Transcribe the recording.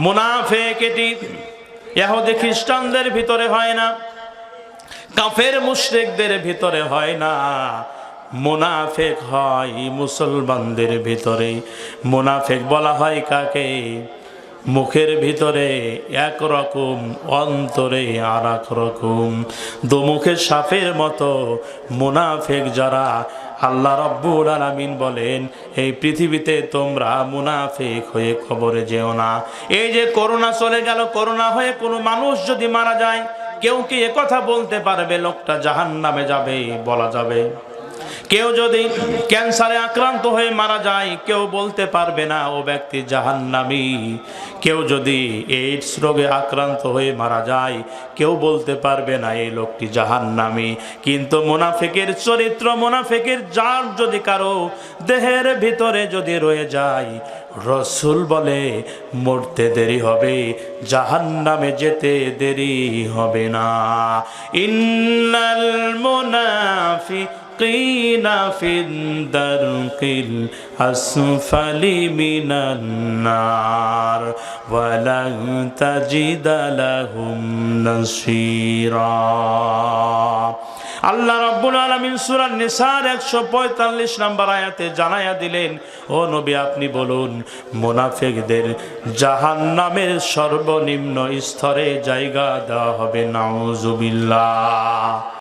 মুনাফেক এটি। ইহুদি খ্রিস্টানদের ভিতরে হয় না, কাফের মুশরিকদের ভিতরে হয় না। মুনাফেক হয় মুসলমানদের ভিতরে। মুনাফেক বলা হয় কাকে? মুখের ভিতরে এক রকম, অন্তরে আর এক রকম। দুমুখের সাপের মতো মুনাফেক যারা আল্লাহ রব্বুল আলামিন বলেন, এই পৃথিবীতে তোমরা মুনাফেক হয়ে খবরে যেও না। এই যে করোনা চলে গেল করোনা হয়ে কোনো মানুষ যদি মারা যায়, কেউ কি কথা বলতে পারবে? লোকটা জাহান নামে যাবে, বলা যাবে। কেউ যদি ক্যান্সারে আক্রান্ত হয়ে মারা যায়, কেউ বলতে পারবে না, ও ব্যক্তি জাহান্নামী। কেউ যদি এইডস রোগে আক্রান্ত হয়ে মারা যায়, কেউ বলতে পারবে না, এই লোকটি জাহান্নামী। কিন্তু মোনাফেকের চরিত্র, মোনাফেকের যার যদি কারও দেহের ভিতরে যদি রয়ে যায়, রসুল বলে, মরতে দেরি হবে, জাহান্নামে যেতে দেরি হবে না। ইন্নাল মুনাফিকিন ফি দারকিল আসফালি মিনান নার ওয়ালান তাজিদ লাহুম নাসীরা আল্লাহ রাব্বুল আলামিন সূরা নিসার 145 নম্বর আয়াতে জানাইয়া দিলেন, ও নবী, আপনি বলুন, মুনাফিকদের জাহান্নামের সর্বনিম্ন স্তরে জায়গা দেওয়া হবে, নাউজুবিল্লাহ।